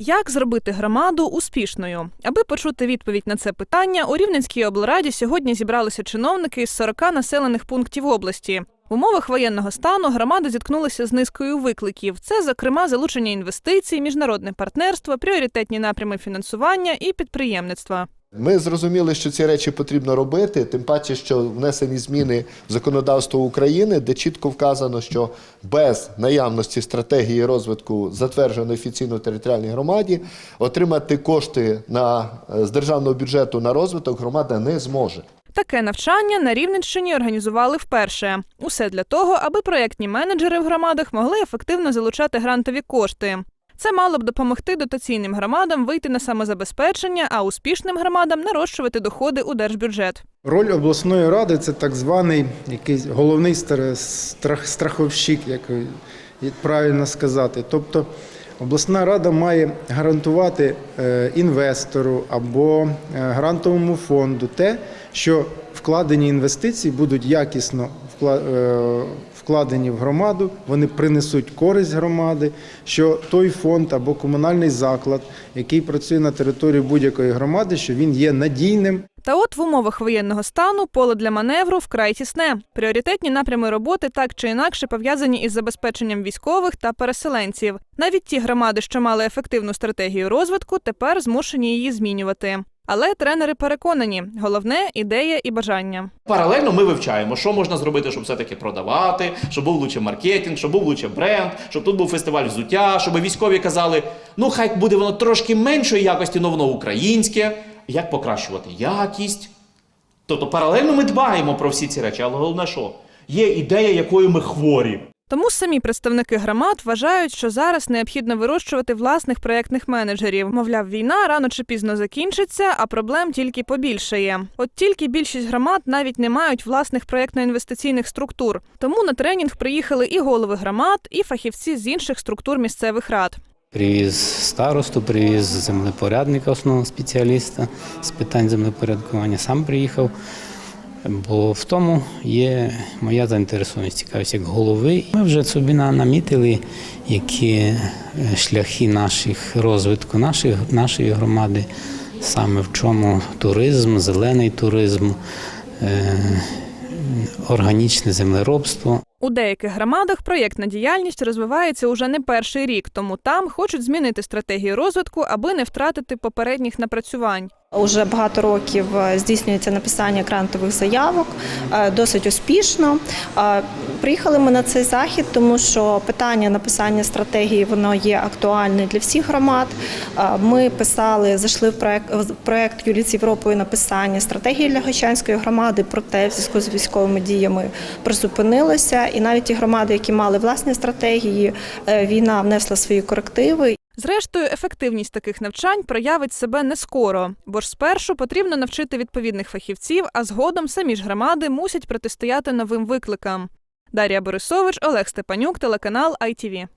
Як зробити громаду успішною? Аби почути відповідь на це питання, у Рівненській облраді сьогодні зібралися чиновники із 40 населених пунктів області. В умовах воєнного стану громади зіткнулися з низкою викликів. Це, зокрема, залучення інвестицій, міжнародне партнерство, пріоритетні напрями фінансування і підприємництва. Ми зрозуміли, що ці речі потрібно робити, тим паче, що внесені зміни в законодавство України, де чітко вказано, що без наявності стратегії розвитку затвердженої офіційно територіальній громаді отримати кошти на, е, з державного бюджету на розвиток громада не зможе. Таке навчання на Рівненщині організували вперше. Усе для того, аби проєктні менеджери в громадах могли ефективно залучати грантові кошти. Це мало б допомогти дотаційним громадам вийти на самозабезпечення, а успішним громадам нарощувати доходи у держбюджет. Роль обласної ради це так званий якийсь головний страх, страховщик, як правильно сказати. Тобто обласна рада має гарантувати е, інвестору або е, грантовому фонду те, що вкладені інвестиції будуть якісно е, вкладені в громаду, вони принесуть користь громади, що той фонд або комунальний заклад, який працює на території будь-якої громади, що він є надійним Та от в умовах воєнного стану поле для маневру вкрай тісне. Пріоритетні напрями роботи так чи інакше пов'язані із забезпеченням військових та переселенців. Навіть ті громади, що мали ефективну стратегію розвитку, тепер змушені її змінювати. Але тренери переконані, головне ідея і бажання. Паралельно ми вивчаємо, що можна зробити, щоб все-таки продавати, щоб був лучше маркетинг, щоб був лучше бренд, щоб тут був фестиваль взуття, щоб військові казали, ну хай буде воно трошки меншої якості, але воно українське. Як покращувати якість? Тобто паралельно ми дбаємо про всі ці речі, але головне що? Є ідея, якою ми хворі. Тому самі представники громад вважають, що зараз необхідно вирощувати власних проєктних менеджерів. Мовляв, війна рано чи пізно закінчиться, а проблем тільки побільшає. От тільки більшість громад навіть не мають власних проєктно-інвестиційних структур. Тому на тренінг приїхали і голови громад, і фахівці з інших структур місцевих рад. Привіз старосту, привіз землепорядника, основного спеціаліста з питань землепорядкування. Сам приїхав, бо в тому є моя заінтересованість, цікавість як голови. Ми вже собі на- намітили, які е, шляхи наших розвитку нашої, нашої громади, саме в чому туризм, зелений туризм, е, органічне землеробство. У деяких громадах проєктна діяльність розвивається уже не перший рік, тому там хочуть змінити стратегію розвитку, аби не втратити попередніх напрацювань. Уже багато років е, здійснюється написання грантових заявок е, досить успішно. Е, Приїхали ми на цей захід, тому що питання написання стратегії воно є актуальне для всіх громад. Ми писали, зайшли в проект в проект Юлії з Європою написання стратегії для Гощанської громади, проте в зв'язку з військовими діями призупинилося. І навіть ті громади, які мали власні стратегії, е, війна внесла свої корективи. Зрештою, ефективність таких навчань проявить себе не скоро, бо ж спершу потрібно навчити відповідних фахівців, а згодом самі ж громади мусять протистояти новим викликам. Дар'я Борисович, Олег Степанюк, телеканал ITV.